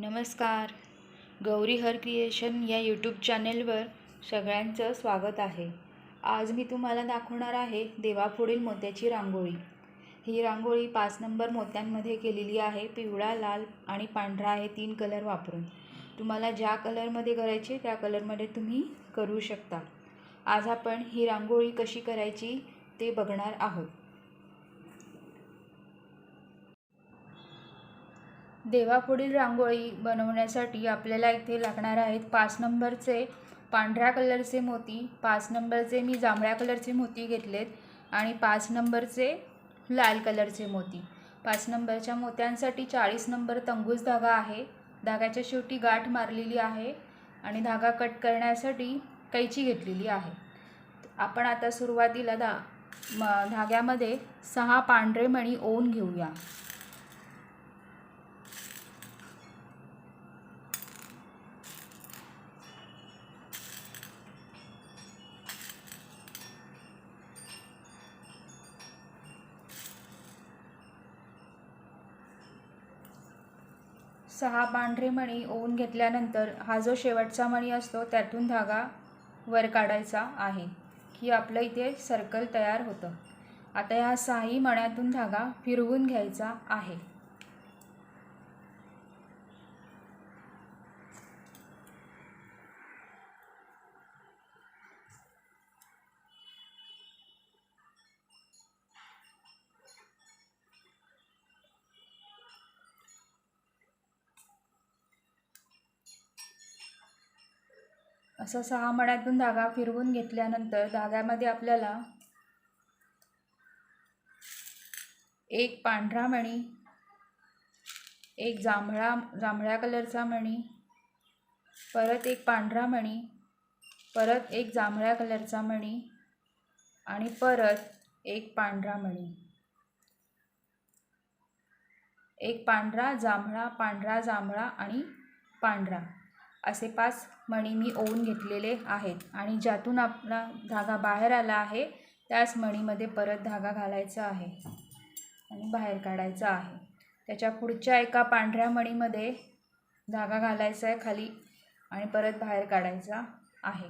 नमस्कार. गौरी हर क्रिएशन या यूट्यूब चॅनेलवर सगळ्यांचं स्वागत आहे. आज मी तुम्हाला दाखवणार आहे देवापुढील मोत्याची रांगोळी. ही रांगोळी पाच नंबर मोत्यांमध्ये केलेली आहे. पिवळा लाल आणि पांढरा हे तीन कलर वापरून. तुम्हाला ज्या कलरमध्ये करायची त्या कलरमध्ये तुम्ही करू शकता. आज आपण ही रांगोळी कशी करायची ते बघणार आहोत. देवापुढील रांगोळी बनवण्यासाठी आपल्याला इथे लागणार आहेत पाच नंबरचे पांढऱ्या कलरचे मोती पाच नंबरचे मी जांभळ्या कलरचे मोती घेतलेत आणि पाच नंबरचे लाल कलरचे मोती. पाच नंबरच्या मोत्यांसाठी चाळीस नंबर तंगूस धागा आहे. धाग्याच्या शेवटी गाठ मारलेली आहे आणि धागा कट करण्यासाठी कैची घेतलेली आहे. आपण आता सुरुवातीला धा म धाग्यामध्ये सहा पांढरे मणी ओवून घेऊया. सहा पांढरे मणी ओवून घेतल्यानंतर हा जो शेवटचा मणी असतो त्यातून धागा वर काढायचा आहे. की आपलं इथे सर्कल तयार होतं. आता ह्या सहाही मण्यातून धागा फिरवून घ्यायचा आहे. असं सहा मण्यातून धागा फिरवून घेतल्यानंतर धाग्यामध्ये आपल्याला एक पांढरा मणी एक जांभळा जांभळ्या कलरचा मणी परत एक पांढरा मणी परत एक जांभळ्या कलरचा मणी आणि परत एक पांढरा मणी. एक पांढरा जांभळा पांढरा जांभळा आणि पांढरा. असे पाच मणी मी ओवून घेतलेले आहेत. आणि ज्यातून आपला धागा बाहेर आला आहे त्याच मणीमध्ये परत धागा घालायचा आहे. आणि बाहेर काढायचा आहे. त्याच्या पुढच्या एका पांढऱ्या मणीमध्ये धागा घालायचा आहे खाली आणि परत बाहेर काढायचा आहे.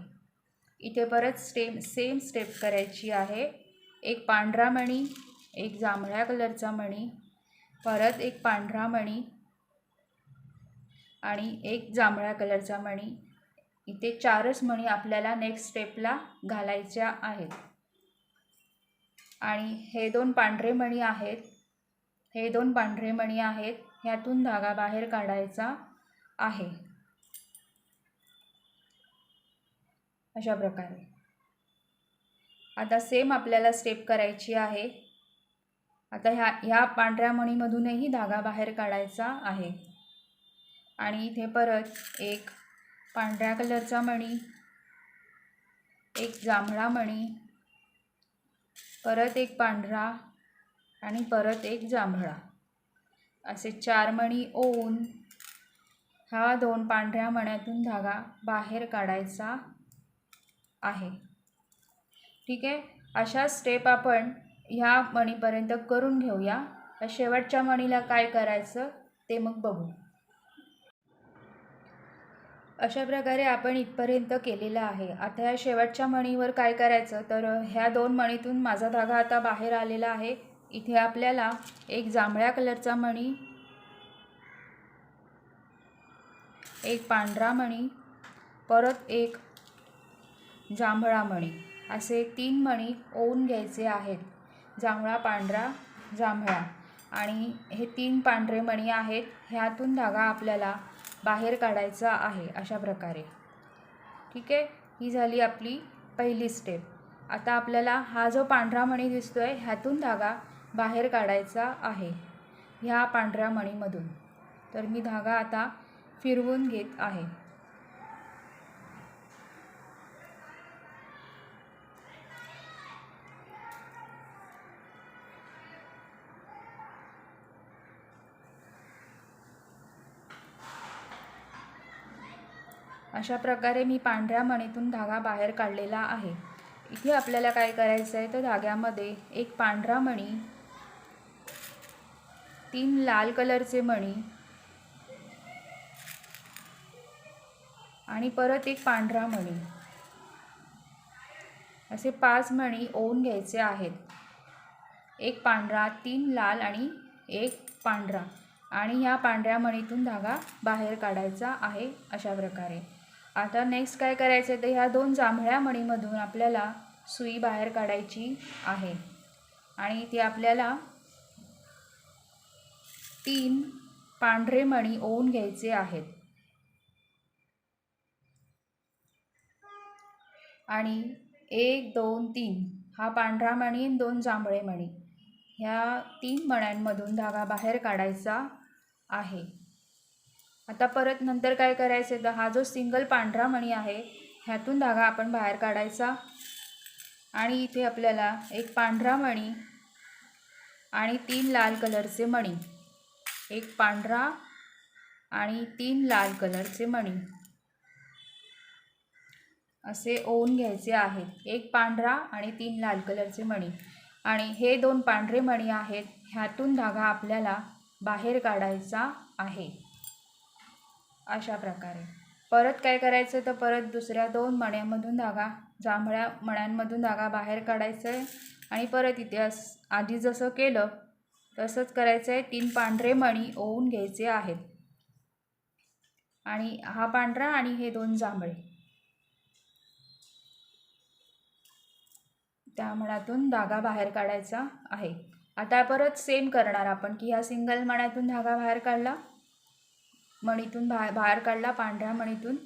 इथे परत स्टेम सेम स्टेप करायची आहे. एक पांढरा मणी एक जांभळ्या कलरचा मणी परत एक पांढरा मणी आणि एक जांभळ्या कलरचा मणी. इथे चारच मणी आपल्याला नेक्स्ट स्टेपला घालायच्या आहेत. आणि हे दोन पांढरे मणी आहेत. हे दोन पांढरे मणी आहेत. ह्यातून धागा बाहेर काढायचा आहे. अशा प्रकारे. आता सेम आपल्याला स्टेप करायची आहे. आता ह्या ह्या पांढऱ्या मणीमधूनही धागा बाहेर काढायचा आहे. आणि इथे परत एक पांढऱ्या कलरचा मणी एक जांभळा मणी परत एक पांढरा आणि परत एक जांभळा. असे चार मणी ओवून हा दोन पांढऱ्या मण्यातून धागा बाहेर काढायचा आहे. ठीक आहे? अशा स्टेप आपण ह्या मणीपर्यंत करून घेऊया. शेवटच्या मणीला काय करायचं ते मग बघू. अशा प्रकारे आपण इथपर्यंत केलेलं आहे. आता ह्या शेवटच्या मणीवर काय करायचं? तर ह्या दोन मणीतून माझा धागा आता बाहेर आलेला आहे. इथे आपल्याला एक जांभळ्या कलरचा मणी एक पांढरा मणी परत एक जांभळा मणी. असे तीन मणी ओवून घ्यायचे आहेत. जांभळा पांढरा जांभळा. आणि हे तीन पांढरे मणी आहेत. ह्यातून धागा आपल्याला बाहेर काढायचा आहे अशा प्रकारे. ठीक आहे? ही झाली आपली पहिली स्टेप आता आपल्याला हा जो पांढरा मणी दिसतो आहे ह्यातून धागा बाहेर काढायचा आहे. ह्या पांढऱ्या मणीमधून. तर मी धागा आता फिरवून घेत आहे. अशा प्रकारे मी पांढऱ्या मणीतून धागा बाहेर काढलेला आहे. इथे आपल्याला काय करायचं आहे तर धाग्यामध्ये एक पांढरा मणी तीन लाल कलरचे मणी आणि परत एक पांढरा मणी. असे पाच मणी ओवून घ्यायचे आहेत. एक पांढरा तीन लाल आणि एक पांढरा. आणि ह्या पांढऱ्या मणीतून धागा बाहेर काढायचा आहे अशा प्रकारे. आता नेक्स्ट काय करायचं आहे तर ह्या दोन जांभळ्या मणीमधून आपल्याला सुई बाहेर काढायची आहे. आणि ती आपल्याला तीन पांढरे मणी ओवून घ्यायचे आहेत. आणि एक दोन तीन. हा पांढरा मणी आणि दोन जांभळे मणी. ह्या तीन मण्यांमधून धागा बाहेर काढायचा आहे. आता परत नंतर काय करायचं? तर हा जो सिंगल पांढरा मणी आहे ह्यातून धागा आपण बाहेर काढायचा. आणि इथे आपल्याला एक पांढरा मणी आणि तीन लाल कलरचे मणी. एक पांढरा आणि तीन लाल कलरचे मणी. असे ओवून घ्यायचे आहेत. एक पांढरा आणि तीन लाल कलरचे मणी. आणि हे दोन पांढरे मणी आहेत ह्यातून धागा आपल्याला बाहेर काढायचा आहे. अशा प्रकारे. परत काय करायचं तर परत दुसऱ्या दोन मण्यांमधून धागा जांभळ्या मण्यांमधून धागा बाहेर काढायचा आहे आणि परत इथे अस आधी जसं केलं तसंच करायचं आहे तीन पांढरे मणी ओवून घ्यायचे आहेत. आणि हा पांढरा आणि हे दोन जांभळे. त्या मण्यातून धागा बाहेर काढायचा आहे. आता परत सेम करणार आपण की ह्या सिंगल मण्यातून धागा बाहेर काढला. मणीतून बा बाहेर काढला पांढऱ्या मणीतून.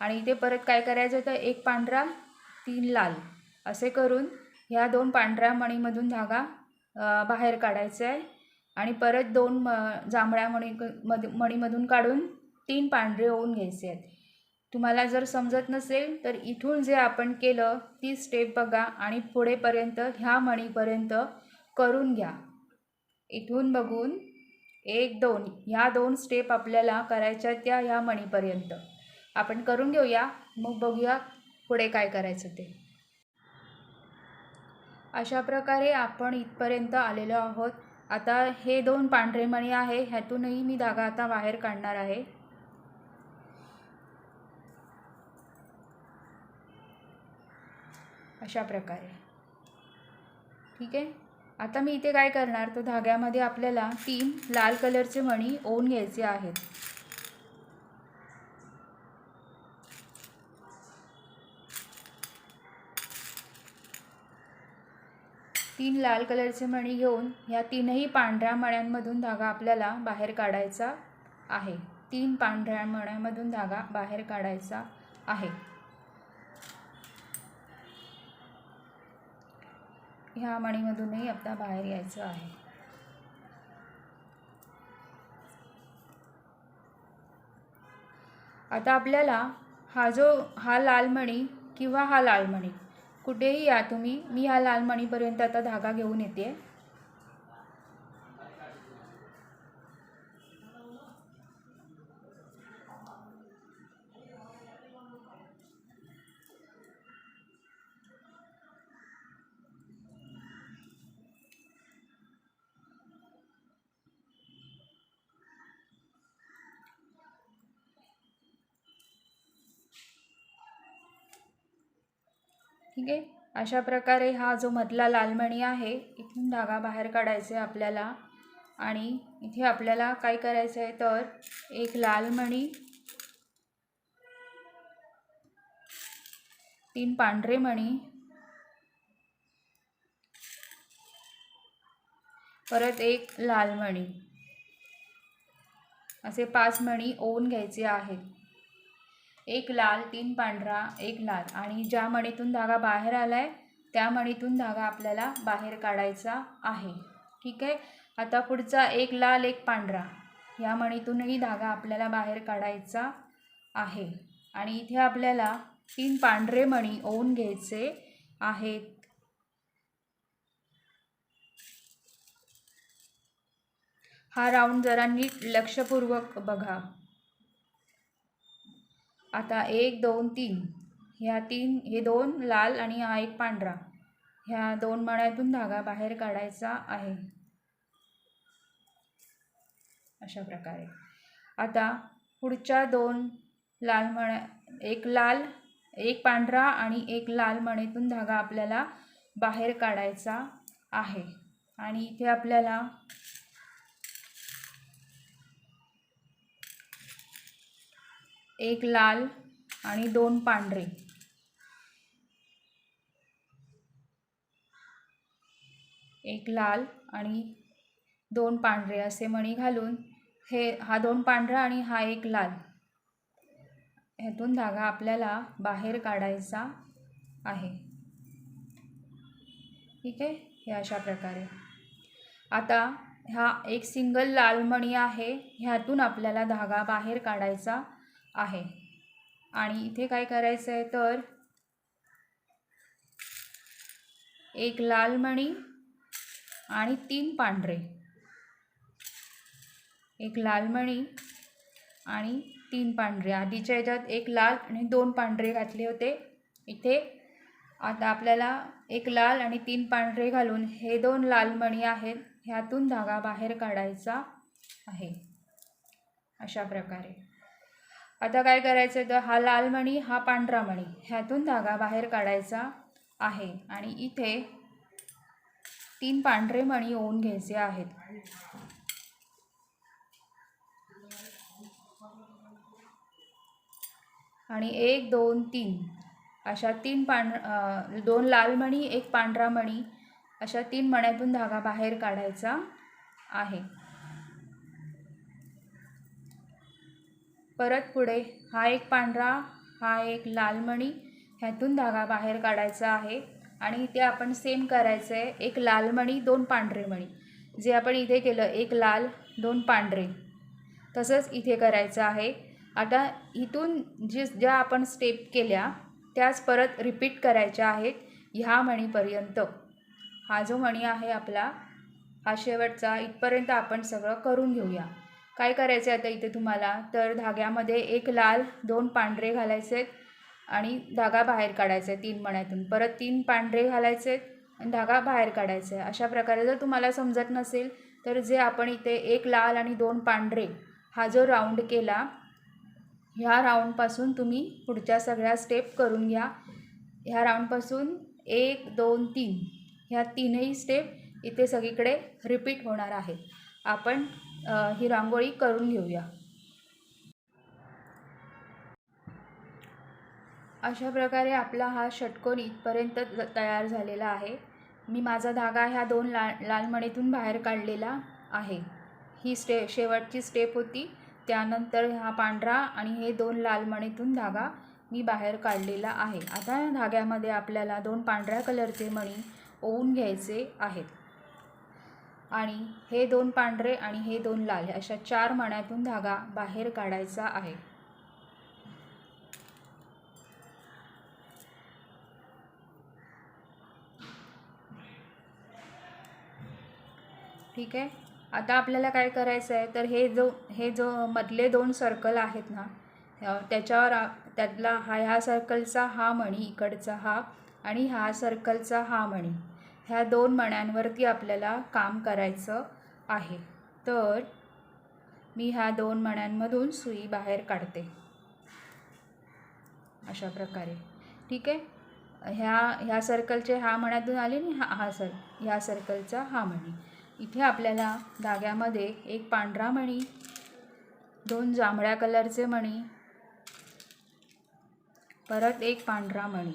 आणि इथे परत काय करायचं तर एक पांढरा तीन लाल असे करून ह्या दोन पांढऱ्या मणीमधून धागा बाहेर काढायचा आहे. आणि परत दोन म जांभळ्या मणी मध मणीमधून काढून तीन पांढरे होऊन घ्यायचे आहेत. तुम्हाला जर समजत नसेल तर इथून जे आपण केलं ती स्टेप बघा आणि पुढेपर्यंत ह्या मणीपर्यंत करून घ्या. इथून बघून एक दोन ह्या दोन स्टेप आपल्याला करायच्या त्या ह्या मणीपर्यंत. आपण करून घेऊया मग बघूया पुढे काय करायचं ते. अशा प्रकारे आपण इथपर्यंत आलेलो आहोत. आता हे दोन पांढरे मणी आहे ह्यातूनही मी धागा आता बाहेर काढणार आहे. अशा प्रकारे. ठीक आहे? आता मी इथे काय करणार? तर धाग्यामध्ये आपल्याला तीन लाल कलरचे मणी ओवून घ्यायचे आहेत. तीन लाल कलरचे मणी घेऊन ह्या तीनही पांढऱ्या मण्यांमधून धागा आपल्याला बाहेर काढायचा आहे. तीन पांढऱ्या मण्यांमधून धागा बाहेर काढायचा आहे. ह्या मणीमधूनही आता बाहेर यायचं आहे. आता आपल्याला हा जो हा लाल मणी किंवा हा लाल मणी कुठेही या तुम्ही मी ह्या लाल मणीपर्यंत आता धागा घेऊन येते. ठीक आहे? अशा प्रकारे हा जो मधला लालमणी आहे इथून धागा बाहेर काढायचा आहे आपल्याला. आणि इथे आपल्याला काय करायचं आहे तर एक लाल मणी तीन पांढरे मणी परत एक लालमणी. असे पाच मणी ओवून घ्यायचे आहेत. एक लाल तीन पांढरा एक लाल. आणि ज्या मणीतून धागा बाहेर आला आहे त्या मणीतून धागा आपल्याला बाहेर काढायचा आहे. ठीक आहे? आता पुढचा एक लाल एक पांढरा. या मणीतूनही धागा आपल्याला बाहेर काढायचा आहे. आणि इथे आपल्याला तीन पांढरे मणी ओवून घ्यायचे आहेत. हा राऊंड जरा नीट लक्षपूर्वक बघा. आता एक दोन तीन. ह्या तीन हे दोन लाल आणि हा एक पांढरा. ह्या दोन मण्यातून धागा बाहेर काढायचा आहे. अशा प्रकारे. आता पुढच्या दोन लाल मण्या एक लाल एक पांढरा आणि एक लाल मणीतून धागा आपल्याला बाहेर काढायचा आहे. आणि इथे आपल्याला एक लाल आणि दोन पांढरे. एक लाल आणि दोन पांढरे असे मणी घालून हे हा दोन पांढरा आणि हा एक लाल. ह्यातून धागा आपल्याला बाहेर काढायचा आहे. ठीक आहे? हे अशा प्रकारे. आता हा एक सिंगल लाल मणी आहे ह्यातून आपल्याला धागा बाहेर काढायचा आहे. आणि इथे काय करायचं आहे तर एक लाल मणी आणि तीन पांढरे. एक लाल मणी आणि तीन पांढरे. आधीच्या ह्याच्यात एक लाल आणि दोन पांढरे घातले होते. इथे आता आपल्याला एक लाल आणि तीन पांढरे घालून हे दोन लाल मणी आहेत ह्यातून धागा बाहेर काढायचा आहे. अशा प्रकारे. आता काय करायचं तर हा लाल मणी हा पांढरा मणी ह्यातून धागा बाहेर काढायचा आहे. आणि इथे तीन पांढरे मणी ओवून घ्यायचे आहेत. आणि एक दोन तीन अशा तीन पांढ दोन लाल मणी एक पांढरा मणी अशा तीन मण्यातून धागा बाहेर काढायचा आहे. परत पुढे हा एक पांढरा हा एक लालमणी ह्यातून धागा बाहेर काढायचा आहे आणि ते आपण सेम करायचं आहे एक लालमणी दोन पांढरे मणी. जे आपण इथे केलं एक लाल दोन पांढरे. तसंच इथे करायचं आहे. आता इथून जी ज्या आपण स्टेप केल्या त्याच परत रिपीट करायच्या आहेत ह्या मणीपर्यंत. हा जो मणी आहे आपला हा शेवटचा इथपर्यंत आपण सगळं करून घेऊया. काय करायचं आहे आता इथे तुम्हाला? तर धाग्यामध्ये एक लाल दोन पांढरे घालायचे आहेत आणि धागा बाहेर काढायचा आहे तीन मण्यातून. परत तीन पांढरे घालायचे आहेत आणि धागा बाहेर काढायचा आहे अशा प्रकारे जर तुम्हाला समजत नसेल तर जे आपण इथे एक लाल आणि दोन पांढरे हा जो राऊंड केला ह्या राऊंडपासून तुम्ही पुढच्या सगळ्या स्टेप करून घ्या. ह्या राऊंडपासून एक दोन तीन ह्या तीनही स्टेप इथे सगळीकडे रिपीट होणार आहे. आपण ही रांगोळी करून घेऊया. अशा प्रकारे आपला हा षटकोन इथपर्यंत तयार झालेला आहे. मी माझा धागा ह्या दोन ला लाल लालमणीतून बाहेर काढलेला आहे. ही स्टे शेवटची स्टेप होती. त्यानंतर हा पांढरा आणि हे दोन लाल मणीतून धागा मी बाहेर काढलेला आहे. आता या धाग्यामध्ये आपल्याला दोन पांढऱ्या कलरचे मणी ओवून घ्यायचे आहेत. आणि हे दोन पांढरे आणि हे दोन लाल अशा चार मण्यातून धागा बाहेर काढायचा आहे. ठीक आहे? आता आपल्याला काय करायचं आहे? तर हे जो हे जो मधले दोन सर्कल आहेत ना त्याच्यावर त्यातला हा ह्या सर्कलचा हा मणी इकडचा हा आणि हा सर्कलचा हा मणी. ह्या दोन मण्यांवरती आपल्याला काम करायचं आहे. तर मी ह्या दोन मण्यांमधून सुई बाहेर काढते. अशा प्रकारे. ठीक आहे? ह्या ह्या सर्कलचे ह्या मण्यातून आले आणि हा हा सर ह्या सर्कलचा हा मणी. इथे आपल्याला धाग्यामध्ये एक पांढरा मणी दोन जांभळ्या कलरचे मणी परत एक पांढरा मणी.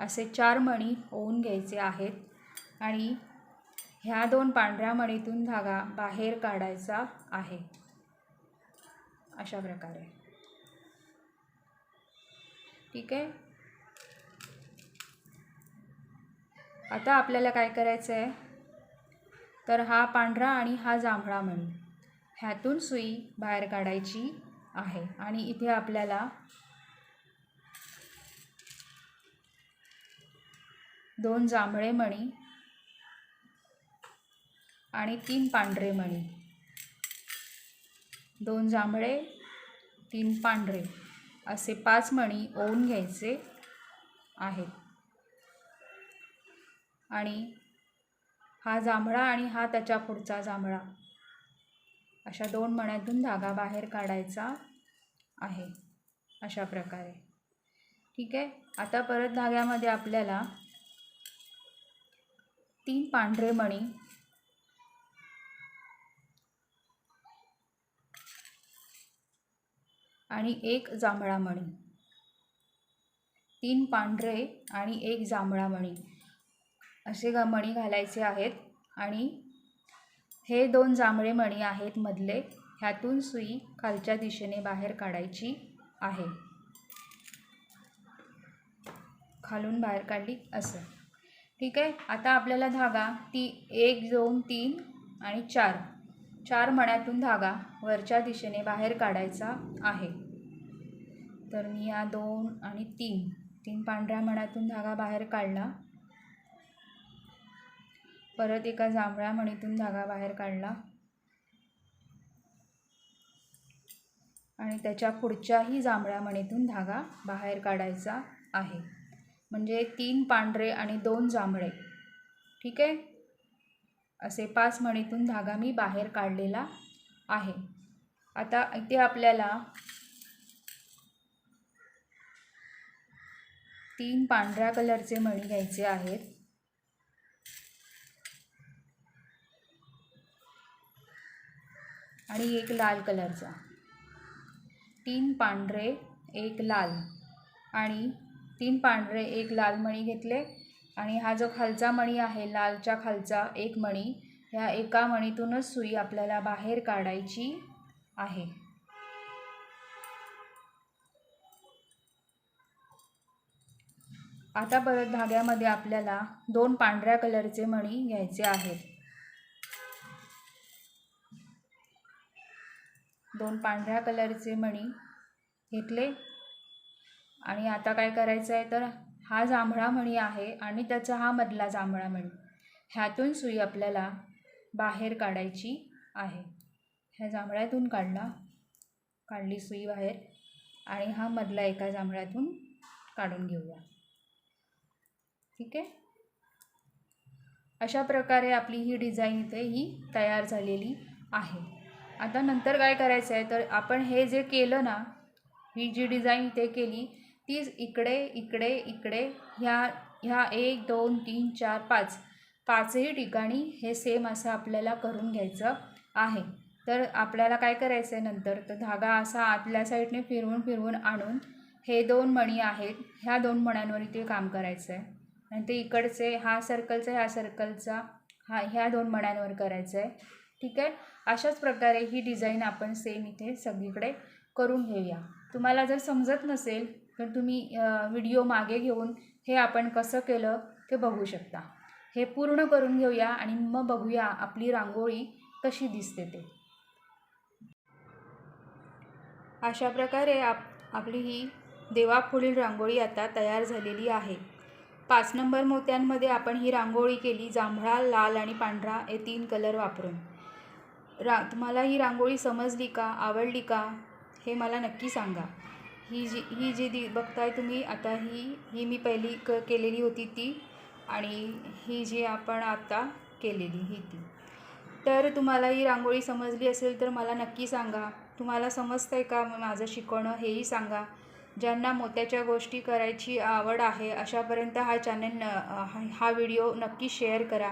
असे चार मणी ओवून घ्यायचे आहेत. आणि ह्या दोन पांढऱ्या मणीतून धागा बाहेर काढायचा आहे. अशा प्रकारे. ठीक आहे? आता आपल्याला काय करायचं आहे तर हा पांढरा आणि हा जांभळा मणी ह्यातून सुई बाहेर काढायची आहे. आणि इथे आपल्याला दोन जांभळे मणी आणि तीन पांढरे मणी. दोन जांभळे तीन पांढरे. असे पाच मणी ओवून घ्यायचे आहेत. आणि हा जांभळा आणि हा त्याच्या पुढचा जांभळा. अशा दोन मण्यातून धागा बाहेर काढायचा आहे. अशा प्रकारे. ठीक आहे? आता परत धाग्यामध्ये आपल्याला तीन पांढरे मणी आणि एक जांभळा मणी. तीन पांढरे आणि एक जांभळा मणी. असे ग मणी घालायचे आहेत आणि हे दोन जांभळे मणी आहेत मधले. ह्यातून सुई खालच्या दिशेने बाहेर काढायची आहे. खालून बाहेर काढली असं. ठीक आहे? आता आपल्याला धागा ती एक दोन तीन आणि चार. चार मण्यातून धागा वरच्या दिशेने बाहेर काढायचा आहे. तर मी या दोन आणि तीन तीन पांढऱ्या मण्यातून धागा बाहेर काढला. परत एका जांभळ्या मणीतून धागा बाहेर काढला. आणि त्याच्या पुढच्याही जांभळ्या मणीतून धागा बाहेर काढायचा आहे. म्हणजे तीन पांढरे आणि दोन जांभळे. ठीक आहे? असे पाच मणीतून धागा मी बाहेर काढलेला आहे. आता इथे आपल्याला तीन पांढऱ्या कलरचे मणी घ्यायचे आहेत. आणि एक लाल कलरचा. तीन पांढरे एक लाल. आणि तीन पांढरे एक लाल मणी घेतले. आणि हा जो खालचा मणी आहे लालच्या खालचा एक मणी ह्या एका मणीतूनच सुई आपल्याला बाहेर काढायची आहे. आता परत धाग्यामध्ये आपल्याला दोन पांढऱ्या कलरचे मणी घ्यायचे आहेत. दोन पांढऱ्या कलरचे मणी घेतले. आणि आता काय करायचं आहे तर हा जांभळा मणी आहे आणि त्याचा हा मधला जांभळा मणी ह्यातून सुई आपल्याला बाहेर काढायची आहे. ह्या जांभळ्यातून काढला काढली सुई बाहेर आणि हा मधला एका जांभळ्यातून काढून घेऊया. ठीक आहे? अशा प्रकारे आपली ही डिझाईन इथे ही तयार झालेली आहे. आता नंतर काय करायचं आहे तर आपण हे जे केलं ना ही जी डिझाईन इथे केली तीच इकडे इकडे इकडे ह्या ह्या एक दोन तीन चार पाच. पाचही ठिकाणी हे सेम असं आपल्याला करून घ्यायचं आहे. तर आपल्याला काय करायचं आहे नंतर? तर धागा असा आतल्या साईडने फिरवून फिरवून आणून हे दोन मणी आहेत ह्या दोन मण्यांवर इथे काम करायचं आहे आणि ते इकडचे हा सर्कलचा ह्या सर्कलचा हा ह्या दोन मण्यांवर करायचं आहे ठीक आहे? अशाच प्रकारे ही डिझाईन आपण सेम इथे सगळीकडे करून घेऊया. तुम्हाला जर समजत नसेल तर तुम्ही व्हिडिओ मागे घेऊन हे आपण कसं केलं ते बघू शकता. हे पूर्ण करून घेऊया आणि मग बघूया आपली रांगोळी कशी दिसते ते. अशा प्रकारे आप आपली ही देवापुढील रांगोळी आता तयार झालेली आहे. पाच नंबर मोत्यांमध्ये आपण ही रांगोळी केली जांभळा लाल आणि पांढरा हे तीन कलर वापरून. रा तुम्हाला ही रांगोळी समजली का आवडली का हे मला नक्की सांगा. ही जी ही जी दि बघताय तुम्ही आता ही ही मी पहिली क केलेली होती ती आणि ही जी आपण आता केलेली ही ती. तर तुम्हाला ही रांगोळी समजली असेल तर मला नक्की सांगा. तुम्हाला समजतं आहे का माझं शिकवणं हेही सांगा. ज्यांना मोत्याच्या गोष्टी करायची आवड आहे अशापर्यंत हा चॅनल न हा व्हिडिओ नक्की शेअर करा.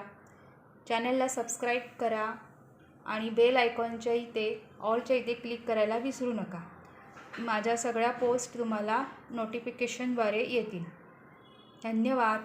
चॅनलला सबस्क्राईब करा आणि बेल आयकॉनच्या इथे ऑलच्या इथे क्लिक करायला विसरू नका. माझ्या सगळ्या पोस्ट तुम्हाला नोटिफिकेशनद्वारे येतील. धन्यवाद.